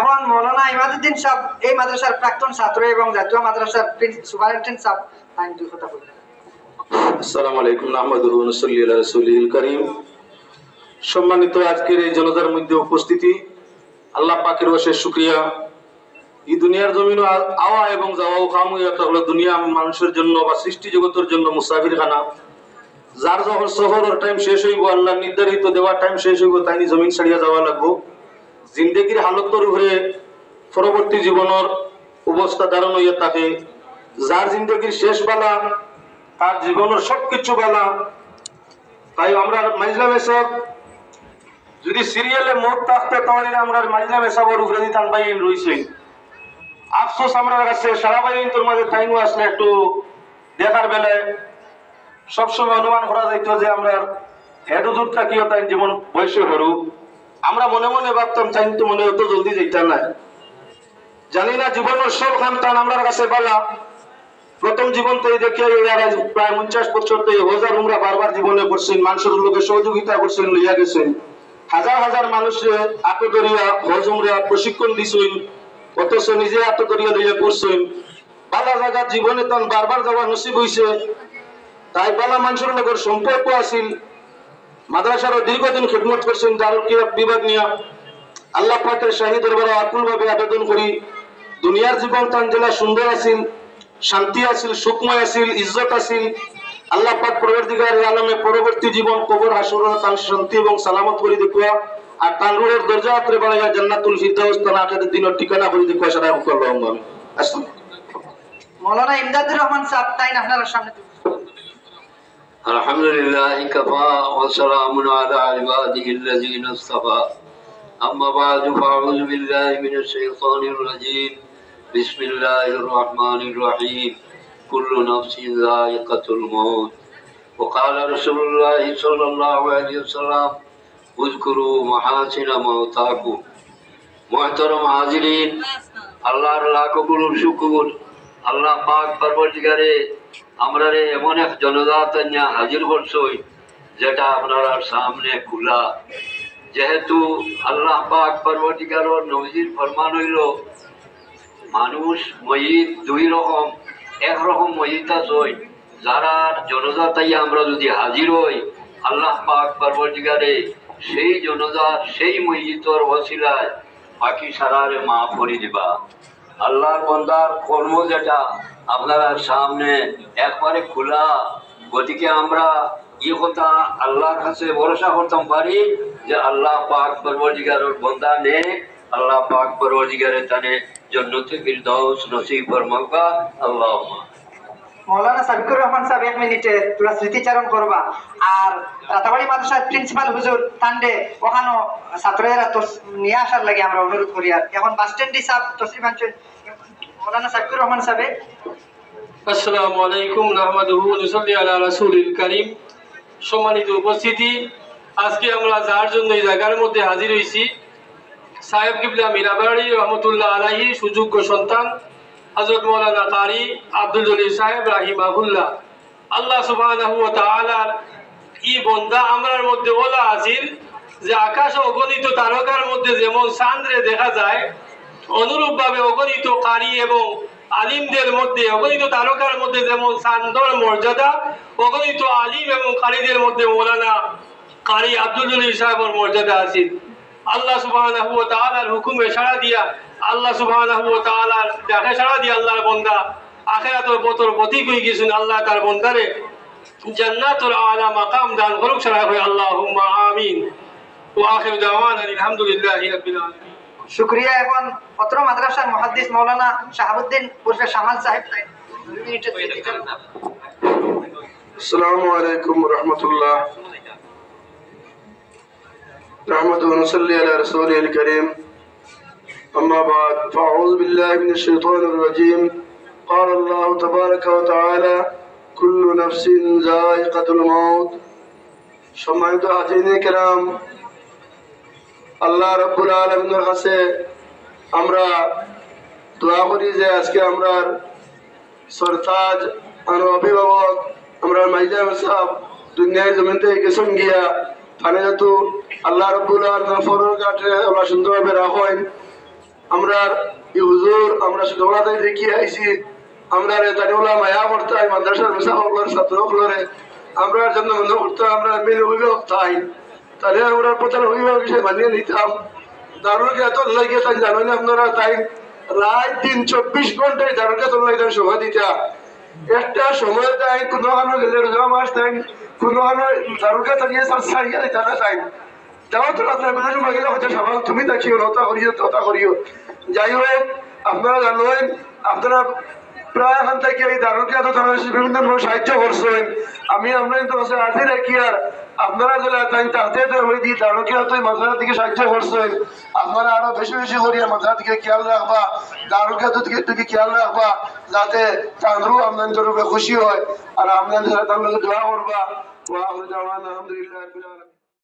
এখন মৌলানা ইমাদুদ্দিন সাহেব এই মাদ্রাসার প্রাক্তন ছাত্র এবং জাতীয় মাদ্রাসার সুপারিনটেন্ডেন্ট সাহেব আমি দুই কথা বললাম আসসালামু আলাইকুম নুসাল্লি আলা রাসূলিল কারীম। সম্মানিত আজকের এই জনতার মধ্যে উপস্থিতি, আল্লাহ পাকের অশেষ শুকরিয়া। এই দুনিয়ার জমিন আওয়া এবং যাওয়াও খাম এটা হলো দুনিয়া মানুষের জন্য বা সৃষ্টি জগতের জন্য মুসাফির খানা যার যখন শহরের টাইম শেষ হইব, আল্লাহ নির্ধারিত দেওয়ার টাইম শেষ হইব তাই জমিন ছাড়িয়া যাওয়া লাগবো। জিন্দগির হালতর উপরে পরবর্তী জীবনের অবস্থা ধারণ হইয়া থাকে। যার জিন্দগির শেষ বেলা, তার জীবনের সবকিছু বেলা। তাই আমরা মাইজলাম এসব যদি সিরিয়ালে মত থাকতে তাহলে আমরা মাইজলাম এসবের উপরে দিতাম ভাই রয়েছে আফসোস আমরা কাছে, সারা ভাই তোর মাঝে টাইমও আসলে একটু দেখার বেলায় সবসময় অনুমান করা যাইতো যে আমরা হেড হুজুর থাকিও তাই জীবন বয়সে হরু। আমরা মনে মনে ভাবতাম তাই তো মনে হতো জলদি যাইতাম না জানি না, জীবনের সব খানতান আমরা কাছে বালা প্রথম জীবন তো দেখে প্রায় পঞ্চাশ বছর তো হাজার উমরা বারবার জীবনে করছেন, মানুষের লোকে সহযোগিতা করছেন, লইয়া গেছেন। হাজার হাজার মানুষের আতদরিয়া হজ উমরা প্রশিক্ষণ দিছেন, অথচ নিজে আতদরিয়া লইয়া করছেন। বালা জায়গা জীবনে তখন বারবার যাওয়া নসিব হইছে। তাই বালা মানুষের লোকের সম্পর্ক আছিল। মাদ্রাসারও দীর্ঘদিন খেদমত করছেন দারুল কিরাত বিভাগ নিয়ে। আল্লাহ পাকের শাহী দরবারে আকুল ভাবে আবেদন করি। দুনিয়ার জীবন তান জেলা সুন্দর আছিল, শান্তি আছিল, সুখময় আছিল, ইজ্জত আছিল। আল্লাহ পাক পরবর্তীকার আলমে পরবর্তী জীবন কবর হাসর তান শান্তি এবং সালামত করে দেখুয়া। আর তান রুহের দরজা হাতরে বাড়াইয়া জান্নাতুল ফিরদাউস তান আখেরের দিনের ঠিকানা করে দেখুয়া, সারা আল্লাহুম্মা আমিন আসসালামু মৌলানা ইমদাদুর রহমান সাহেব, তাই আপনার সামনে। الحمد لله كفى وسلام على عباده الذين اصطفى. أما بعد فأعوذ بالله من الشيطان الرجيم. بسم الله الرحمن الرحيم. كل نفس ذائقة الموت. وقال رسول الله صلى الله عليه وسلم اذكروا محاسن موتاكم. محترم حاضرین الله اللہ شكور الله اللہ پاک پروردگارے আমরা এমন এক জনজাত হাজির করছই, যেটা আপনার সামনে খোলা। যেহেতু আল্লাহ পাক পরবর্তীকার নজির ফরমান হইল, মানুষ মহিত দুই রকম একরকম মহিত আছে যারা জনজাতাই আমরা যদি হাজির হই, আল্লাহ পাক পরবর্তীকারে সেই জনজাত, সেই মহিতর ওসিলায় বাকি সারারে মা করে দিবা। আল্লাহর বন্দার কর্ম যেটা, আপনারা সামনে একবারে খোলা গতিকে আমরা ই কথা আল্লাহর কাছে ভরসা করতাম পারি যে আল্লাহ পাক পরবর্তীকারের বন্দা নে আল্লাহ পাক পরবর্তীকারে তানে জন্নতে ফিরদাউস নসিব ফরমাকা আল্লাহ মৌলানা সাবিকুর রহমান সাহেব এক মিনিটে তোরা স্মৃতিচারণ করবা। আর রাতাবাড়ি মাদ্রাসার প্রিন্সিপাল হুজুর তান্ডে ওখানো তো নিয়ে আসার লাগে আমরা অনুরোধ করি। আর এখন বাস স্ট্যান্ডে মৌলানা সাবিকুর রহমান সাহেব। আসসালামু আলাইকুম নুসাল্লি আলা কারীম। সম্মানিত উপস্থিতি, আজকে আমরা যার জন্য এই জায়গার মধ্যে হাজির হয়েছি সাহেব কিবলা মীরাবাড়ি রহমতুল্লাহ আলাহি সুযোগ্য সন্তান। হজরত মৌলানা কারি আব্দুল জলিল সাহেব রাহিমাহুল্লাহ। আল্লাহ তাআলার ই বন্দা আমরার মধ্যে ওলা আছিল যে আকাশ অগণিত তারকার মধ্যে যেমন চাঁদরে দেখা যায়, অনুরূপভাবে অগণিত কারি এবং আলিমদের মধ্যে, অগণিত তারকার মধ্যে যেমন চান্দর মর্যাদা, অগণিত আলিম এবং কারিদের মধ্যে মৌলানা কারি আব্দুল জলিল সাহেবের মর্যাদা আছে আল্লাহ তাআলার হুকুমে সাড়া দিয়া আল্লাহ সুবহানাহু ওয়া তাআলার ডাকে সাড়া দিয়া আল্লাহর বান্দা আখিরাতের পতর প্রতীক হয়ে গেছেন আল্লাহ তার বান্দারে জান্নাতুল আলা মাকাম দান করুক সারা হয় আল্লাহুম্মা আমিন ওয়া আখিরু দাওয়ানা আলহামদুলিল্লাহি রাব্বিল আলামিন শুক্রিয়া এখন অত্র মাদ্রাসার মহাদ্দিস মৌলানা শাহাবুদ্দিন উর্ফে শামাল সাহেব তাই দুই মিনিটে স্মৃতিচারণ السلام عليكم ورحمة الله نحمد ونصلي على رسوله الكريم أما بعد فأعوذ بالله من الشيطان الرجيم قال الله تبارك وتعالى كل نفس ذائقة الموت সম্মানিত হাজিনে কেরাম আল্লাহ রব্বুল আলমিনের কাছে আমরা দোয়া করি যে আজকে আমরা সরতাজ আর অভিভাবক আমরা মাইজাম সাহেব দুনিয়ার জমিন থেকে গেছেন গিয়া ফানে যাতু আল্লাহ রব্বুল আলমিন ফরর কাঠে আমরা সুন্দরভাবে রাখেন আমরা এই হুজুর, আমরা সুদৌলাতে দেখি আইছি। আমরা রে তারিওলা মায়া করতে মাদ্রাসার মিশা হকলের ছাত্র হকলরে আমরা জন্য মনে করতে আমরা মেন অভিভাবক তাই। তাহলে আমরা প্রধান অভিভাবক হিসেবে মানিয়ে নিতাম। দারুণকে এত লাগে তাই জানেন আপনারা তাই। রাত দিন চব্বিশ ঘন্টায় দারুণকে তোর লাগে সময় দিতা। একটা সময় তাই, কোনো কারণে গেলে রোজা মাস তাই। কোনো কারণে দারুণকে তাড়িয়ে সারিয়ে দিতা না তাই। আপনার মাগিলা সবাই তুমি দেখিও নতা করিও ততা করিও। যাই হোক, আপনারা জানেন আপনারা প্রায় এখান থেকে এই এত বিভিন্ন ধরনের সাহায্য করছেন। আমি আপনাদের তো কাছে আজি রাখি, আর আপনারা যারা তাই তাতে হয়ে দিই দারুণকে এত মাথার দিকে সাহায্য করছেন, আপনারা আরও বেশি বেশি করিয়া মাথার দিকে খেয়াল রাখবা, দারুণকে তো দিকে দিকে খেয়াল রাখবা, যাতে তাঁদেরও আপনাদের রূপে খুশি হয়। আর আপনাদের তার দোয়া করবা। ওয়া আলহামদুলিল্লাহ